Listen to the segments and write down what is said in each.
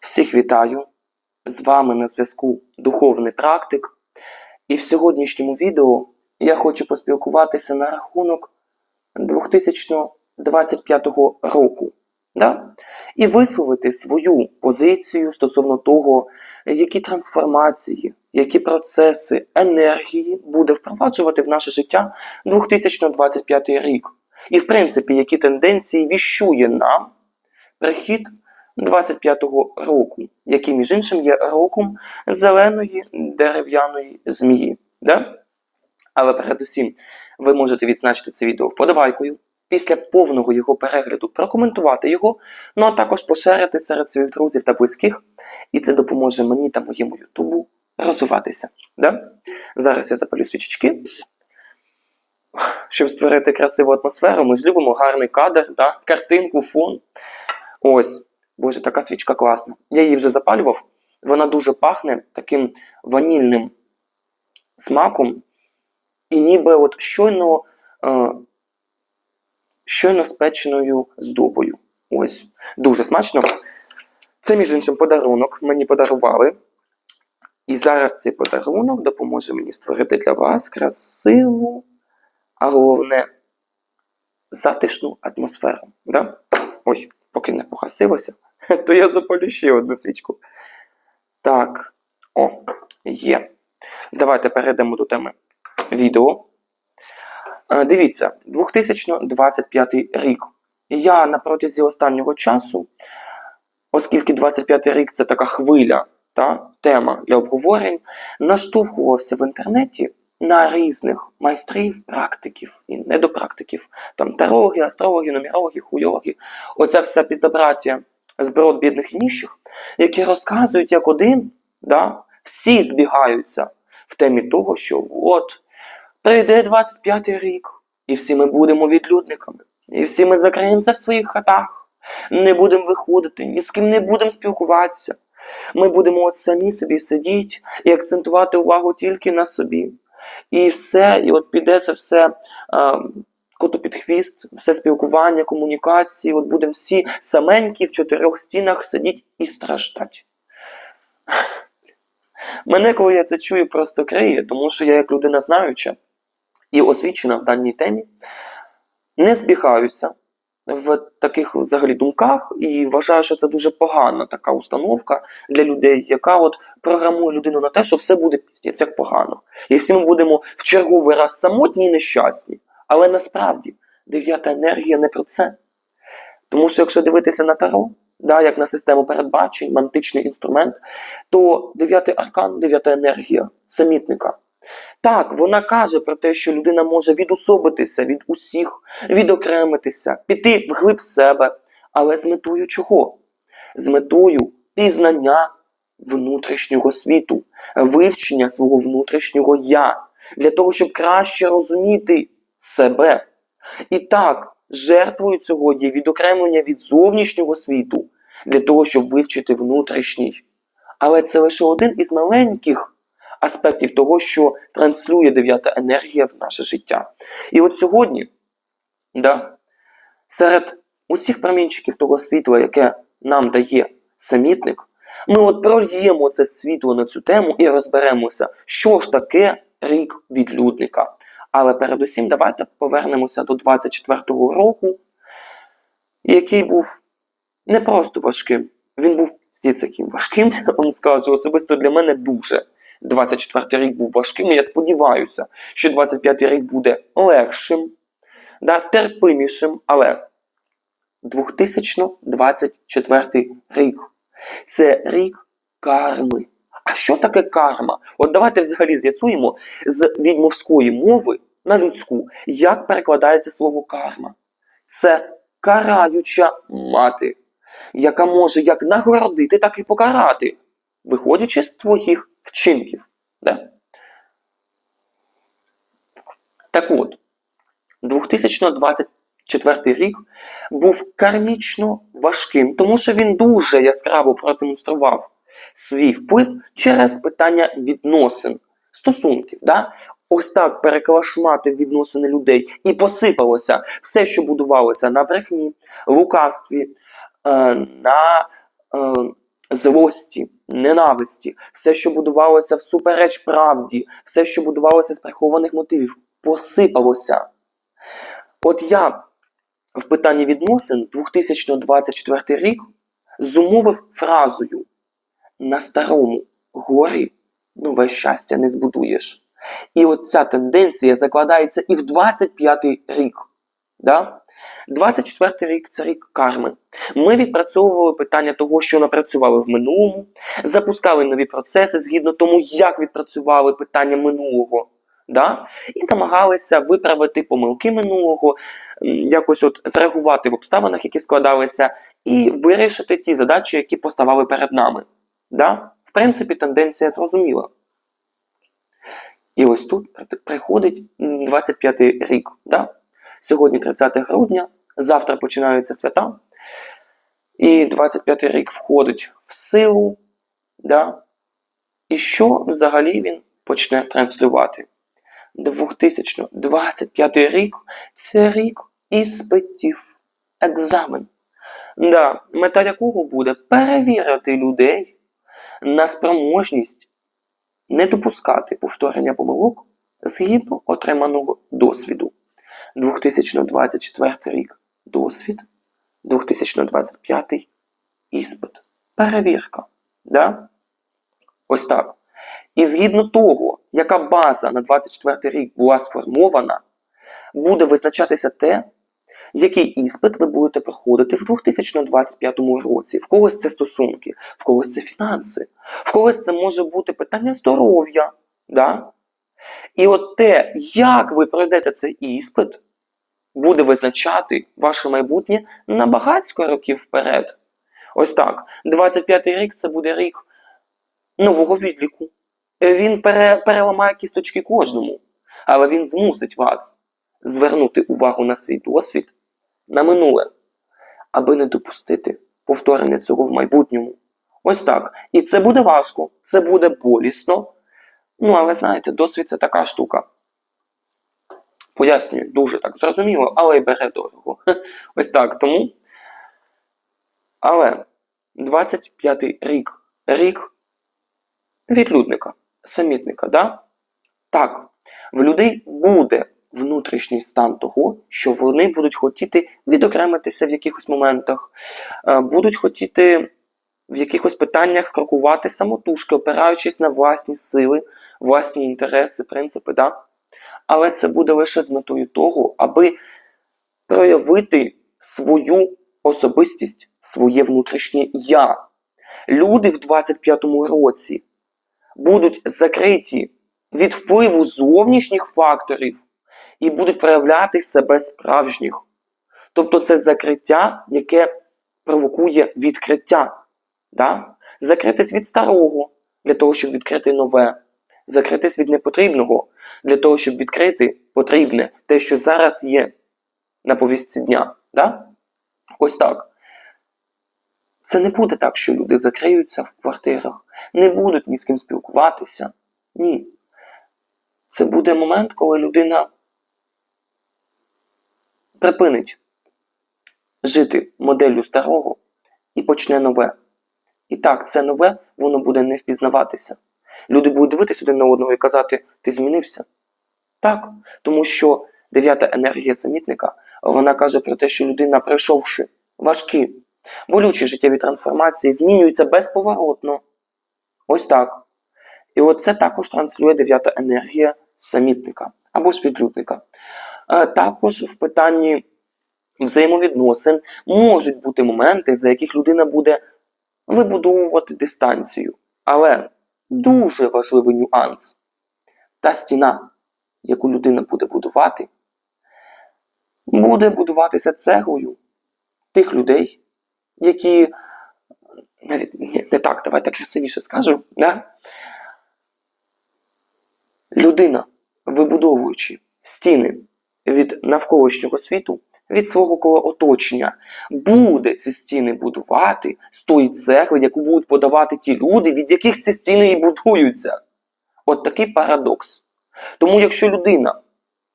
Всіх вітаю! З вами на зв'язку Духовний практик. І в сьогоднішньому відео я хочу поспілкуватися на рахунок 2025 року. Да? І висловити свою позицію стосовно того, які трансформації, які процеси енергії буде впроваджувати в наше життя 2025 рік. І, в принципі, які тенденції віщує нам прихід 25-го року, який, між іншим, є роком зеленої дерев'яної змії. Да? Але передусім, ви можете відзначити це відео вподобайкою, після повного його перегляду прокоментувати його, ну а також поширити серед своїх друзів та близьких, і це допоможе мені та моєму Ютубу розвиватися. Да? Зараз я запалю свічечки. Щоб створити красиву атмосферу, ми ж любимо гарний кадр, да? картинку, фон. Ось, боже, така свічка класна. Я її вже запалював. Вона дуже пахне таким ванільним смаком, і ніби от щойно, е, щойно спеченою здобою. Ось, дуже смачно. Це, між іншим, подарунок мені подарували. І зараз цей подарунок допоможе мені створити для вас красиву, а головне затишну атмосферу. Да? Ой, поки не погасилося, то я запалю ще одну свічку. Так, о, є. Давайте перейдемо до теми відео. Е, Дивіться, 2025 рік. Я на протязі останнього часу, оскільки 25 рік це така хвиля, та, тема для обговорень, наштовхувався в інтернеті на різних майстрів, практиків і недопрактиків. Там тарологи, астрологи, нумерологи, хуйологи. Оце все піздобраття зброд бідних і ніщих, які розказують як один, да, всі збігаються в темі того, що от прийде 25-й рік, і всі ми будемо відлюдниками, і всі ми закриємося в своїх хатах, не будемо виходити, ні з ким не будемо спілкуватися. Ми будемо от самі собі сидіти і акцентувати увагу тільки на собі. І все, і от піде це все а, коту під хвіст, все спілкування, комунікації. От будемо всі саменькі в чотирьох стінах сидіти і страждати. Мене, коли я це чую, просто криє, тому що я, як людина знаюча і освічена в даній темі, не збігаюся в таких взагалі думках і вважаю, що це дуже погана така установка для людей, яка от програмує людину на те, що все буде як погано. І всі ми будемо в черговий раз самотні і нещасні. Але насправді дев'ята енергія не про це. Тому що якщо дивитися на Таро, да, як на систему передбачень, мантичний інструмент, то дев'ятий аркан, дев'ята енергія самітника. Так, вона каже про те, що людина може відособитися від усіх, відокремитися, піти вглиб себе, але з метою чого? З метою пізнання внутрішнього світу, вивчення свого внутрішнього я, для того, щоб краще розуміти себе. І так, жертвою цього є відокремлення від зовнішнього світу, для того, щоб вивчити внутрішній. Але це лише один із маленьких аспектів того, що транслює дев'ята енергія в наше життя. І от сьогодні, да, серед усіх промінчиків того світла, яке нам дає самітник, ми от прольємо це світло на цю тему і розберемося, що ж таке рік відлюдника. Але передусім, давайте повернемося до 24-го року, який був не просто важким, він був стільки таким важким, я вам скажу, особисто для мене дуже. 24 рік був важким, і я сподіваюся, що 25 рік буде легшим, да, терпимішим, але 2024 рік це рік карми. А що таке карма? От давайте взагалі з'ясуємо з відьмовської мови на людську, як перекладається слово карма. Це караюча мати, яка може як нагородити, так і покарати, виходячи з твоїх вчинків. Да? Так от, 2024 рік був кармічно важким, тому що він дуже яскраво продемонстрував свій вплив через питання відносин, стосунків. Да? Ось так переклашмати відносини людей і посипалося все, що будувалося на брехні, лукавстві, е, на е, злості, ненависті, все, що будувалося всупереч правді, все, що будувалося з прихованих мотивів, посипалося. От я в питанні відносин 2024 рік зумовив фразою на старому горі нове щастя не збудуєш. І от ця тенденція закладається і в 25-й рік. Да? 24-й рік це рік карми. Ми відпрацьовували питання того, що напрацювали в минулому, запускали нові процеси згідно тому, як відпрацювали питання минулого. Да? І намагалися виправити помилки минулого, якось от зреагувати в обставинах, які складалися, і вирішити ті задачі, які поставали перед нами. Да? В принципі, тенденція зрозуміла. І ось тут приходить 25-й рік. Да? Сьогодні 30 грудня, завтра починаються свята. І 25-й рік входить в силу. Да? І що взагалі він почне транслювати? 2025 рік це рік іспитів, екзамен. Да, мета якого буде перевірити людей на спроможність не допускати повторення помилок згідно отриманого досвіду. 2024 рік досвід, 2025 іспит. Перевірка. Да? Ось так. І згідно того, яка база на 24 рік була сформована, буде визначатися те, який іспит ви будете проходити в 2025 році. В когось це стосунки, в когось це фінанси, в когось це може бути питання здоров'я. Да? І от те, як ви пройдете цей іспит, буде визначати ваше майбутнє на багатько років вперед. Ось так. 25-й рік це буде рік нового відліку. Він пере, переламає кісточки кожному, але він змусить вас звернути увагу на свій досвід, на минуле, аби не допустити повторення цього в майбутньому. Ось так. І це буде важко, це буде болісно. Ну, але знаєте, досвід це така штука. Пояснюю, дуже так зрозуміло, але й бере дорого. Ось так. Тому. Але 25-й рік рік відлюдника, самітника, да? Так, в людей буде внутрішній стан того, що вони будуть хотіти відокремитися в якихось моментах, е, будуть хотіти в якихось питаннях крокувати самотужки, опираючись на власні сили, власні інтереси, принципи, да? але це буде лише з метою того, аби проявити свою особистість, своє внутрішнє я. Люди в 25-му році будуть закриті від впливу зовнішніх факторів і будуть проявляти себе справжніх. Тобто це закриття, яке провокує відкриття. Да? Закритись від старого для того, щоб відкрити нове. Закритись від непотрібного для того, щоб відкрити потрібне, те, що зараз є на повістці дня. Да? Ось так. Це не буде так, що люди закриються в квартирах, не будуть ні з ким спілкуватися. Ні. Це буде момент, коли людина припинить жити моделлю старого і почне нове. І так, це нове, воно буде не впізнаватися. Люди будуть дивитися один на одного і казати, ти змінився. Так, тому що дев'ята енергія самітника, вона каже про те, що людина, пройшовши важкі, болючі життєві трансформації, змінюється безповоротно. Ось так. І от це також транслює дев'ята енергія самітника або ж відлюдника. Е, Також в питанні взаємовідносин можуть бути моменти, за яких людина буде вибудовувати дистанцію. Але дуже важливий нюанс. Та стіна, яку людина буде будувати, буде будуватися цеглою тих людей, які навіть не так, давайте красивіше скажу. Да? Людина, вибудовуючи стіни від навколишнього світу, від свого коло оточення, буде ці стіни будувати з тої цегли, яку будуть подавати ті люди, від яких ці стіни і будуються. От такий парадокс. Тому, якщо людина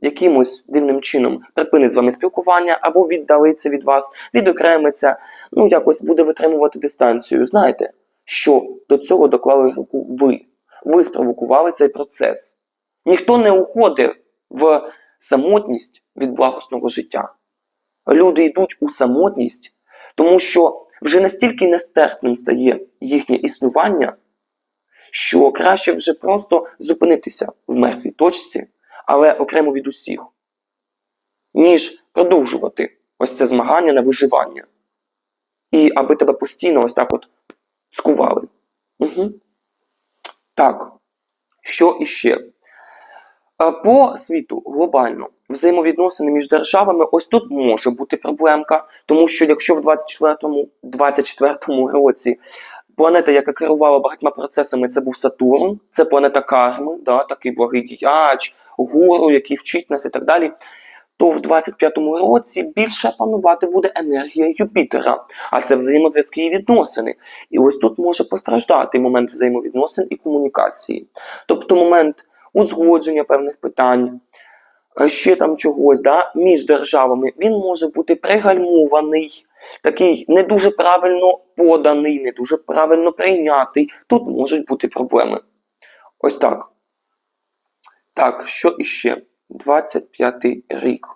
якимось дивним чином припинить з вами спілкування або віддалиться від вас, відокремиться, ну якось буде витримувати дистанцію, знаєте, що до цього доклали руку ви. Ви спровокували цей процес. Ніхто не уходить в самотність від благосного життя. Люди йдуть у самотність, тому що вже настільки нестерпним стає їхнє існування, що краще вже просто зупинитися в мертвій точці, але окремо від усіх, ніж продовжувати ось це змагання на виживання. І аби тебе постійно ось так от скували. Угу. Так, що іще? Е, По світу глобально взаємовідносини між державами, ось тут може бути проблемка, тому що якщо в 24-му 24-му році планета, яка керувала багатьма процесами, це був Сатурн, це планета карми, да, такий благий діяч, гуру, який вчить нас і так далі. То в 25-му році більше панувати буде енергія Юпітера, а це взаємозв'язки і відносини. І ось тут може постраждати момент взаємовідносин і комунікації. Тобто момент узгодження певних питань, е, ще там чогось да, між державами, він може бути пригальмований, такий не дуже правильно поданий, не дуже правильно прийнятий. Тут можуть бути проблеми. Ось так. Так, що іще? 25-й рік.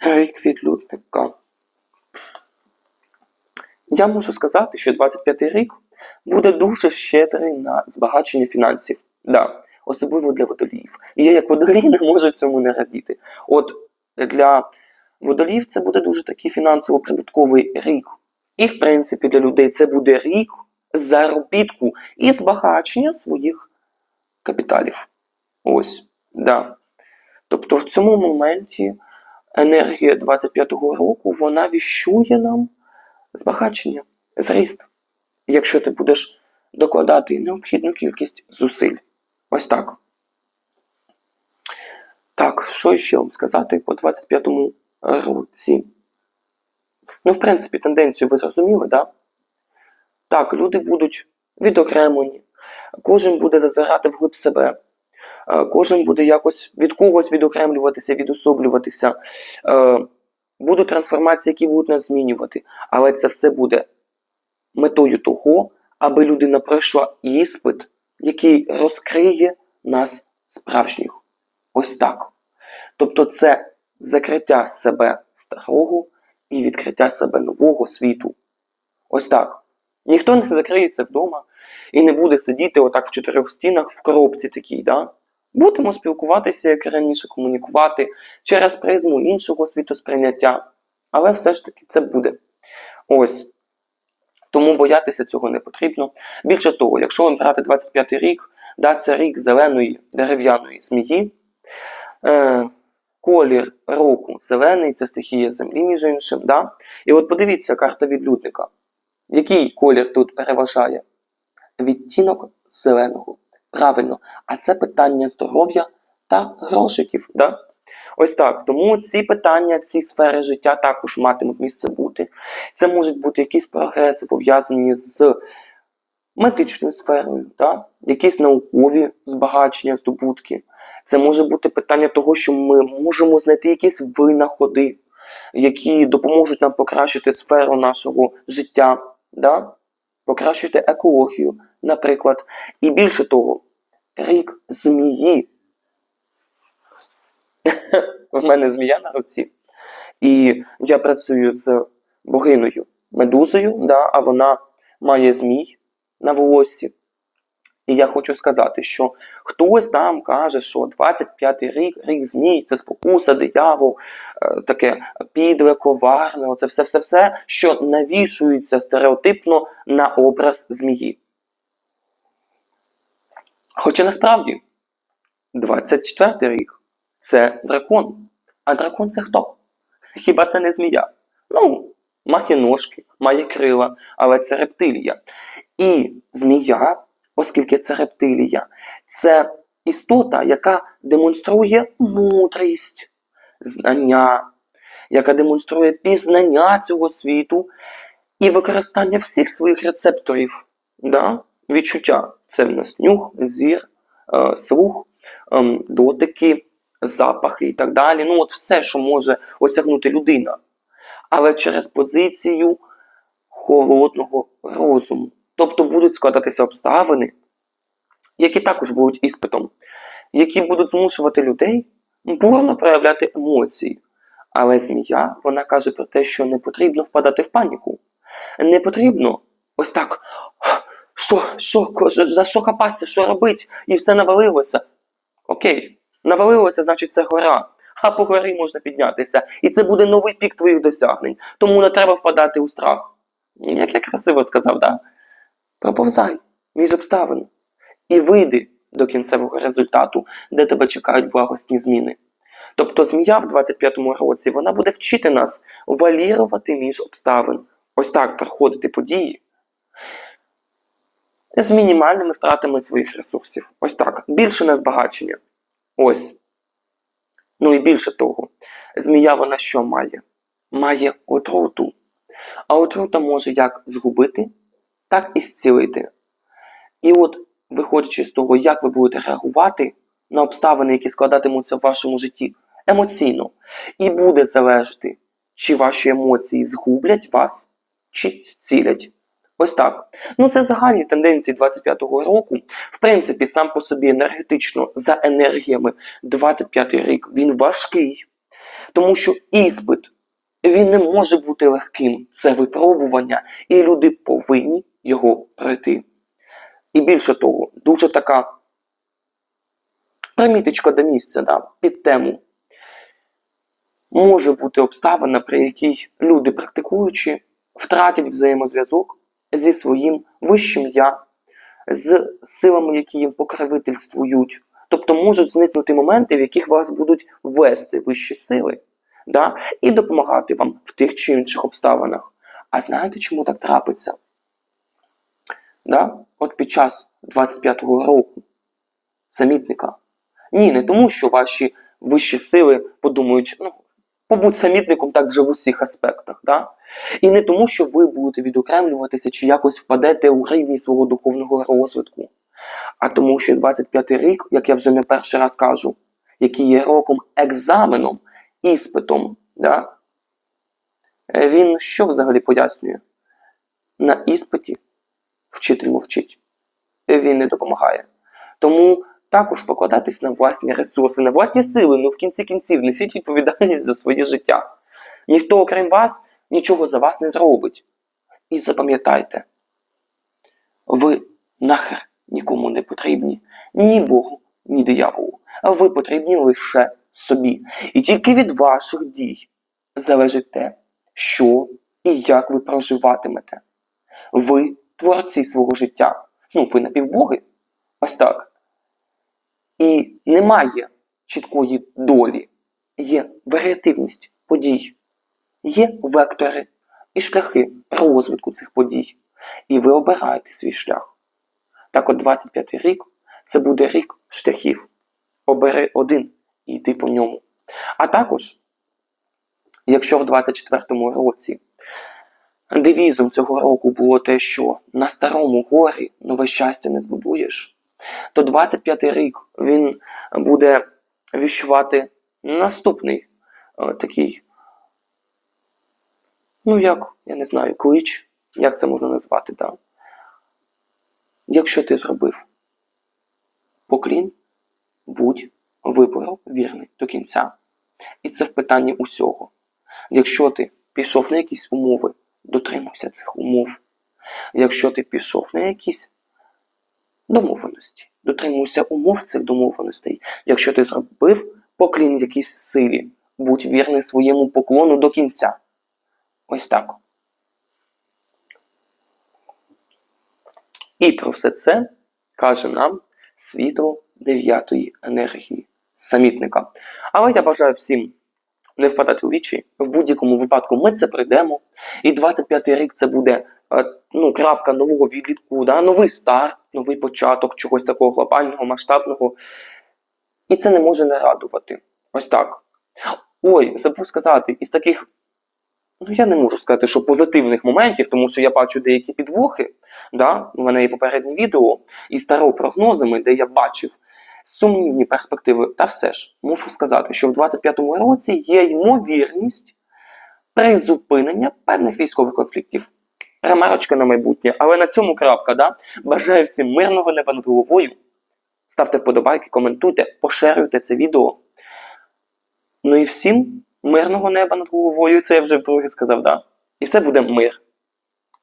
Рік відлюдника. Я можу сказати, що 25-й рік буде дуже щедрий на збагачення фінансів. Да, особливо для водоліїв. І я, як водолій, не можу цьому не радіти. От для водоліїв це буде дуже такий фінансово-прибутковий рік. І, в принципі, для людей це буде рік заробітку і збагачення своїх капіталів. Ось, да. Тобто в цьому моменті енергія 25-го року вона віщує нам збагачення, зріст, якщо ти будеш докладати необхідну кількість зусиль. Ось так. Так, що ще вам сказати по 25-му році? Ну, в принципі, тенденцію ви зрозуміли, да? Так, люди будуть відокремлені, кожен буде зазирати вглиб себе. Е, Кожен буде якось від когось відокремлюватися, відособлюватися. Е, Будуть трансформації, які будуть нас змінювати. Але це все буде метою того, аби людина пройшла іспит, який розкриє нас справжніх. Ось так. Тобто, це закриття себе старого і відкриття себе нового світу. Ось так. Ніхто не закриється вдома і не буде сидіти отак в чотирьох стінах в коробці такій, да? Будемо спілкуватися, як раніше, комунікувати через призму іншого світосприйняття. Але все ж таки це буде. Ось. Тому боятися цього не потрібно. Більше того, якщо вам брати 25 й рік, да, це рік зеленої дерев'яної змії. Е, колір року зелений, це стихія землі, між іншим. Да? І от подивіться карта відлюдника. Який колір тут переважає? Відтінок зеленого. Правильно, а це питання здоров'я та грошиків. Да? Ось так. Тому ці питання, ці сфери життя також матимуть місце бути. Це можуть бути якісь прогреси, пов'язані з медичною сферою, да? якісь наукові збагачення, здобутки. Це може бути питання того, що ми можемо знайти якісь винаходи, які допоможуть нам покращити сферу нашого життя, да? покращити екологію, наприклад. І більше того, рік змії. В мене змія на руці. І я працюю з богиною медузою, да, а вона має змій на волосі. І я хочу сказати, що хтось там каже, що 25-й рік, рік змій, це спокуса, диявол, е, таке підле, коварне, оце все-все-все, що навішується стереотипно на образ змії. Хоча насправді 24-й рік це дракон. А дракон це хто? Хіба це не змія? Ну, має ножки, має крила, але це рептилія. І змія, оскільки це рептилія, це істота, яка демонструє мудрість, знання, яка демонструє пізнання цього світу і використання всіх своїх рецепторів. Да? Відчуття це в нас нюх, зір, е, слух, е, дотики, запахи і так далі. Ну, от все, що може осягнути людина. Але через позицію холодного розуму. Тобто будуть складатися обставини, які також будуть іспитом, які будуть змушувати людей бурно проявляти емоції. Але змія вона каже про те, що не потрібно впадати в паніку. Не потрібно ось так. Що, що, за що хапатися, що робить? І все навалилося. Окей, навалилося, значить, це гора. А по горі можна піднятися. І це буде новий пік твоїх досягнень. Тому не треба впадати у страх. Як я красиво сказав, да? Проповзай між обставин і вийди до кінцевого результату, де тебе чекають благосні зміни. Тобто змія в 25-му році вона буде вчити нас валірувати між обставин. Ось так проходити події з мінімальними втратами своїх ресурсів. Ось так. Більше на збагачення. Ось. Ну і більше того, змія вона що має? Має отруту. А отрута може як згубити, так і зцілити. І от, виходячи з того, як ви будете реагувати на обставини, які складатимуться в вашому житті емоційно, і буде залежати, чи ваші емоції згублять вас, чи зцілять. Ось так. Ну це загальні тенденції 25-го року. В принципі, сам по собі енергетично за енергіями 25-й рік він важкий, тому що іспит він не може бути легким. Це випробування, і люди повинні його пройти. І більше того, дуже така приміточка до місця да, під тему. Може бути обставина, при якій люди, практикуючи, втратять взаємозв'язок зі своїм вищим я, з силами, які їм покровительствують. Тобто можуть зникнути моменти, в яких вас будуть вести вищі сили да? і допомагати вам в тих чи інших обставинах. А знаєте, чому так трапиться? Да? От під час 25-го року самітника. Ні, не тому, що ваші вищі сили подумають, ну, побудь самітником так вже в усіх аспектах. Да? І не тому, що ви будете відокремлюватися чи якось впадете у рівні свого духовного розвитку, а тому, що 25-й рік, як я вже не перший раз кажу, який є роком екзаменом, іспитом, да? Е, він що взагалі пояснює? На іспиті вчитель мовчить, він не допомагає. Тому також покладатись на власні ресурси, на власні сили, ну в кінці кінців несіть відповідальність за своє життя. Ніхто, окрім вас, нічого за вас не зробить. І запам'ятайте, ви нахер нікому не потрібні, ні Богу, ні дияволу. Ви потрібні лише собі. І тільки від ваших дій залежить те, що і як ви проживатимете. Ви творці свого життя. Ну, ви напівбоги. Ось так. І немає чіткої долі, є варіативність подій, є вектори і шляхи розвитку цих подій. І ви обираєте свій шлях. Так от 25 й рік це буде рік шляхів. Обери один і йди по ньому. А також, якщо в 24-му році девізом цього року було те, що на старому горі нове щастя не збудуєш то 25-й рік він буде віщувати наступний о, такий, ну як, я не знаю, клич, як це можна назвати, да? Якщо ти зробив поклін, будь вибору вірний до кінця. І це в питанні усього. Якщо ти пішов на якісь умови, дотримуйся цих умов. Якщо ти пішов на якісь домовленості. Дотримуйся умов цих домовленостей. Якщо ти зробив поклін якійсь силі, будь вірний своєму поклону до кінця. Ось так. І про все це каже нам світло дев'ятої енергії самітника. Але я бажаю всім не впадати у вічі. В будь-якому випадку ми це прийдемо. І 25-й рік це буде Е, ну, крапка нового відлітку, да? новий старт, новий початок чогось такого глобального, масштабного. І це не може не радувати. Ось так. Ой, забув сказати, із таких, я не можу сказати, що позитивних моментів, тому що я бачу деякі підвохи. Да? У мене є попереднє відео із старопрогнозами, де я бачив сумнівні перспективи. Та все ж, можу сказати, що в 25-му році є ймовірність призупинення певних військових конфліктів. ремарочка на майбутнє. Але на цьому крапка, да? Бажаю всім мирного неба над головою. Ставте вподобайки, коментуйте, поширюйте це відео. Ну і всім мирного неба над головою. Це я вже вдруге сказав, да. І все буде мир.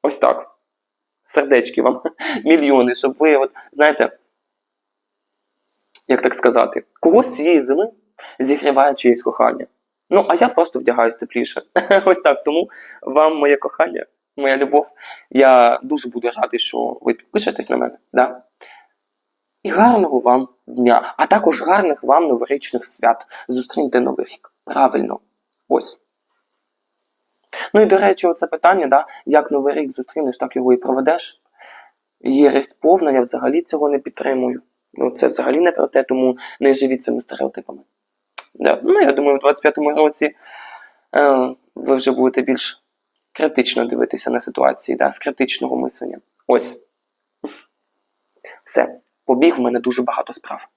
Ось так. Сердечки вам, мільйони, щоб ви, от, знаєте, як так сказати, когось цієї зими зігріває чиєсь кохання. Ну, а я просто вдягаюсь тепліше. Ось так. Тому вам моє кохання, моя любов. Я дуже буду радий, що ви підпишетесь на мене. Да? І гарного вам дня, а також гарних вам новорічних свят. Зустріньте новий рік. Правильно. Ось. Ну і до речі, оце питання, да, як новий рік зустрінеш, так його і проведеш. Єресь повна, я взагалі цього не підтримую. Ну, це взагалі не про те, тому не живіть цими стереотипами. Да. Ну, я думаю, в 25-му році е, ви вже будете більш критично дивитися на ситуації, да, з критичного мислення. Ось. Все. Побіг в мене дуже багато справ.